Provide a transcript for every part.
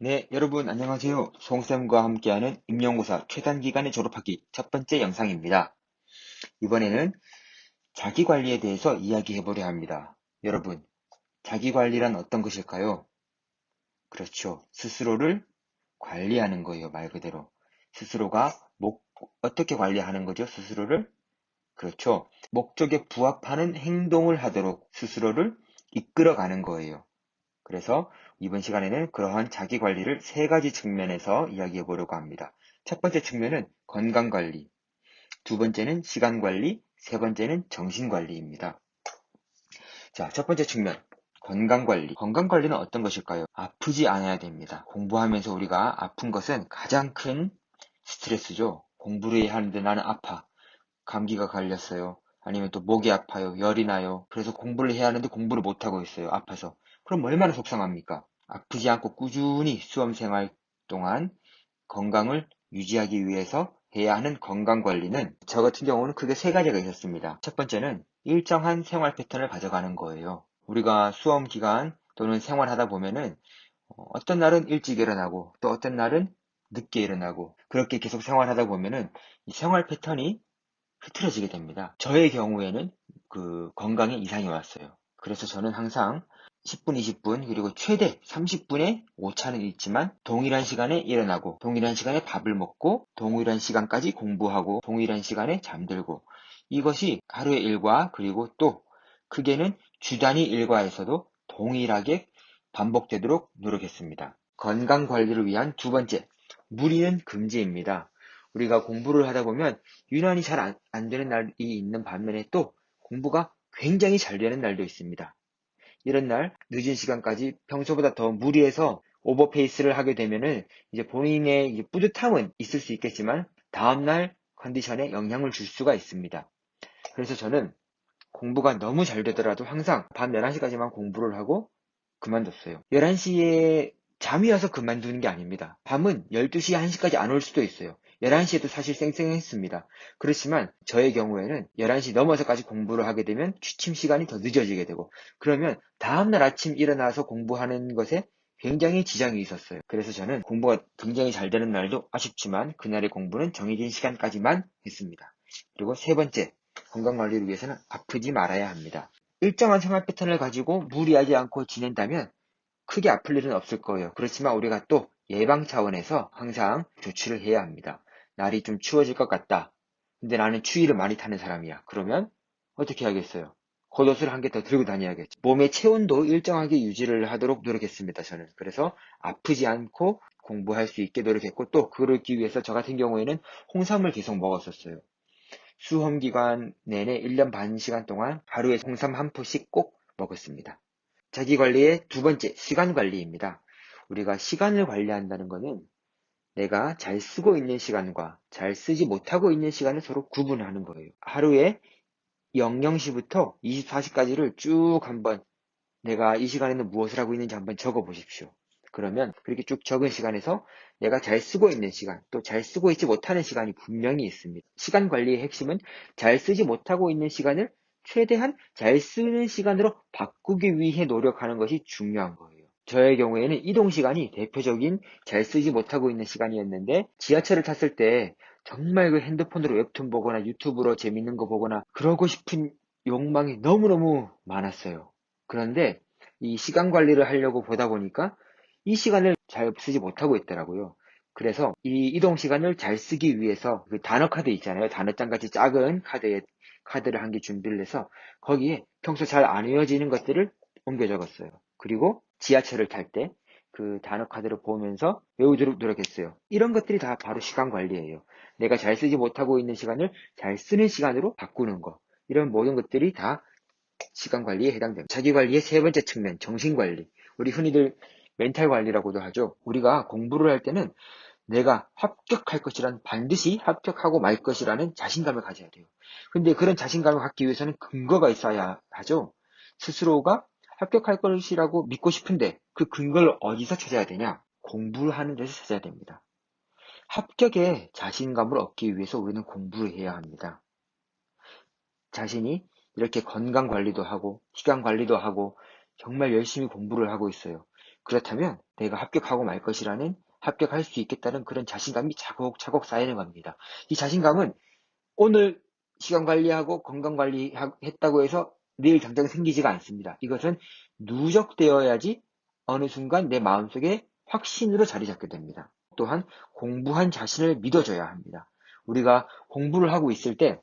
네, 여러분 안녕하세요. 송쌤과 함께하는 임용고사 최단기간에 졸업하기 첫 번째 영상입니다. 이번에는 자기관리에 대해서 이야기해보려 합니다. 여러분, 자기관리란 어떤 것일까요? 그렇죠. 스스로를 관리하는 거예요, 말 그대로. 스스로가 목, 어떻게 관리하는 거죠, 스스로를? 그렇죠. 목적에 부합하는 행동을 하도록 스스로를 이끌어가는 거예요. 그래서 이번 시간에는 그러한 자기 관리를 세 가지 측면에서 이야기해 보려고 합니다. 첫 번째 측면은 건강 관리, 두 번째는 시간 관리, 세 번째는 정신 관리입니다. 자, 첫 번째 측면. 건강 관리. 건강 관리는 어떤 것일까요? 아프지 않아야 됩니다. 공부하면서 우리가 아픈 것은 가장 큰 스트레스죠. 공부를 해야 하는데 나는 아파. 감기가 걸렸어요. 아니면 또 목이 아파요. 열이 나요. 그래서 공부를 해야 하는데 공부를 못하고 있어요. 아파서. 그럼 얼마나 속상합니까? 아프지 않고 꾸준히 수험 생활 동안 건강을 유지하기 위해서 해야 하는 건강 관리는 저 같은 경우는 크게 세 가지가 있었습니다. 첫 번째는 일정한 생활 패턴을 가져가는 거예요. 우리가 수험 기간 또는 생활하다 보면은 어, 어떤 날은 일찍 일어나고 또 어떤 날은 늦게 일어나고 그렇게 계속 생활하다 보면은 이 생활 패턴이 흐트러지게 됩니다. 저의 경우에는 그 건강에 이상이 왔어요. 그래서 저는 항상 10분, 20분, 그리고 최대 30분의 오차는 있지만 동일한 시간에 일어나고 동일한 시간에 밥을 먹고 동일한 시간까지 공부하고 동일한 시간에 잠들고 이것이 하루의 일과 그리고 또 크게는 주 단위 일과에서도 동일하게 반복되도록 노력했습니다. 건강 관리를 위한 두 번째, 무리는 금지입니다. 우리가 공부를 하다 보면 유난히 잘 안 되는 날이 있는 반면에 또 공부가 굉장히 잘 되는 날도 있습니다. 이런 날 늦은 시간까지 평소보다 더 무리해서 오버페이스를 하게 되면은 이제 본인의 뿌듯함은 있을 수 있겠지만 다음날 컨디션에 영향을 줄 수가 있습니다. 그래서 저는 공부가 너무 잘 되더라도 항상 밤 11시까지만 공부를 하고 그만뒀어요. 11시에 잠이 와서 그만두는 게 아닙니다. 밤은 12시, 1시까지 안 올 수도 있어요. 11시에도 사실 쌩쌩했습니다. 그렇지만 저의 경우에는 11시 넘어서까지 공부를 하게 되면 취침 시간이 더 늦어지게 되고 그러면 다음날 아침 일어나서 공부하는 것에 굉장히 지장이 있었어요. 그래서 저는 공부가 굉장히 잘 되는 날도 아쉽지만 그날의 공부는 정해진 시간까지만 했습니다. 그리고 세 번째, 건강관리를 위해서는 아프지 말아야 합니다. 일정한 생활 패턴을 가지고 무리하지 않고 지낸다면 크게 아플 일은 없을 거예요. 그렇지만 우리가 또 예방 차원에서 항상 조치를 해야 합니다. 날이 좀 추워질 것 같다. 근데 나는 추위를 많이 타는 사람이야. 그러면 어떻게 하겠어요? 겉옷을 한 개 더 들고 다녀야겠죠. 몸의 체온도 일정하게 유지를 하도록 노력했습니다. 저는. 그래서 아프지 않고 공부할 수 있게 노력했고 또 그러기 위해서 저 같은 경우에는 홍삼을 계속 먹었었어요. 수험 기간 내내 1년 반 시간 동안 하루에 홍삼 한 포씩 꼭 먹었습니다. 자기 관리의 두 번째 시간 관리입니다. 우리가 시간을 관리한다는 것은 내가 잘 쓰고 있는 시간과 잘 쓰지 못하고 있는 시간을 서로 구분하는 거예요. 하루에 00시부터 24시까지를 쭉 한번 내가 이 시간에는 무엇을 하고 있는지 한번 적어 보십시오. 그러면 그렇게 쭉 적은 시간에서 내가 잘 쓰고 있는 시간, 또 잘 쓰고 있지 못하는 시간이 분명히 있습니다. 시간 관리의 핵심은 잘 쓰지 못하고 있는 시간을 최대한 잘 쓰는 시간으로 바꾸기 위해 노력하는 것이 중요한 거예요. 저의 경우에는 이동 시간이 대표적인 잘 쓰지 못하고 있는 시간이었는데 지하철을 탔을 때 정말 그 핸드폰으로 웹툰 보거나 유튜브로 재밌는 거 보거나 그러고 싶은 욕망이 너무너무 많았어요. 그런데 이 시간 관리를 하려고 보다 보니까 이 시간을 잘 쓰지 못하고 있더라고요. 그래서 이 이동 시간을 잘 쓰기 위해서 그 단어 카드 있잖아요. 단어장 같이 작은 카드에 카드를 한 개 준비를 해서 거기에 평소 잘 안 외워지는 것들을 옮겨 적었어요. 그리고 지하철을 탈 때 그 단어 카드를 보면서 외우도록 노력했어요. 이런 것들이 다 바로 시간 관리예요. 내가 잘 쓰지 못하고 있는 시간을 잘 쓰는 시간으로 바꾸는 거. 이런 모든 것들이 다 시간 관리에 해당됩니다. 자기 관리의 세 번째 측면, 정신 관리. 우리 흔히들 멘탈 관리라고도 하죠. 우리가 공부를 할 때는 내가 합격할 것이란 반드시 합격하고 말 것이라는 자신감을 가져야 돼요. 근데 그런 자신감을 갖기 위해서는 근거가 있어야 하죠. 스스로가 합격할 것이라고 믿고 싶은데 그 근거를 어디서 찾아야 되냐? 공부를 하는 데서 찾아야 됩니다. 합격에 자신감을 얻기 위해서 우리는 공부를 해야 합니다. 자신이 이렇게 건강 관리도 하고 시간 관리도 하고 정말 열심히 공부를 하고 있어요. 그렇다면 내가 합격하고 말 것이라는 합격할 수 있겠다는 그런 자신감이 차곡차곡 쌓이는 겁니다. 이 자신감은 오늘 시간 관리하고 건강 관리했다고 해서 내일 당장 생기지가 않습니다. 이것은 누적되어야지 어느 순간 내 마음속에 확신으로 자리 잡게 됩니다. 또한 공부한 자신을 믿어줘야 합니다. 우리가 공부를 하고 있을 때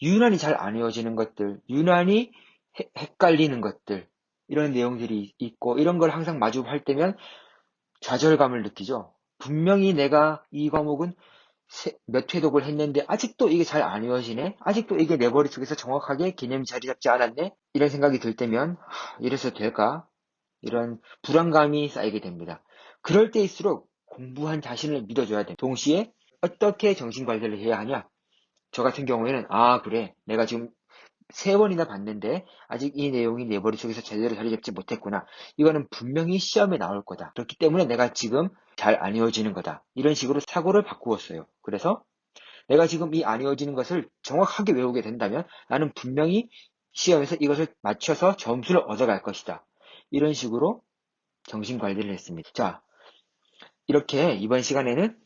유난히 잘 안 외워지는 것들, 유난히 해- 헷갈리는 것들, 이런 내용들이 있고 이런 걸 항상 마주할 때면 좌절감을 느끼죠. 분명히 내가 이 과목은 세- 몇 회독을 했는데 아직도 이게 잘안 외워지네? 아직도 이게 내 머릿속에서 정확하게 개념이 자리 잡지 않았네? 이런 생각이 들 때면 하, 이래서 될까? 이런 불안감이 쌓이게 됩니다. 그럴 때일수록 공부한 자신을 믿어줘야 됩니다. 동시에 어떻게 정신 관리를 해야 하냐? 저 같은 경우에는 아 그래 내가 지금 세 번이나 봤는데 아직 이 내용이 내 머릿속에서 제대로 자리 잡지 못했구나. 이거는 분명히 시험에 나올 거다. 그렇기 때문에 내가 지금 잘 안 이어지는 거다. 이런 식으로 사고를 바꾸었어요. 그래서 내가 지금 이 안 이어지는 것을 정확하게 외우게 된다면 나는 분명히 시험에서 이것을 맞춰서 점수를 얻어갈 것이다. 이런 식으로 정신 관리를 했습니다. 자, 이렇게 이번 시간에는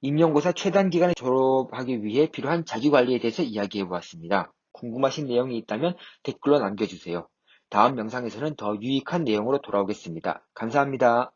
임용고사 최단 기간에 졸업하기 위해 필요한 자기관리에 대해서 이야기해 보았습니다. 궁금하신 내용이 있다면 댓글로 남겨주세요. 다음 영상에서는 더 유익한 내용으로 돌아오겠습니다. 감사합니다.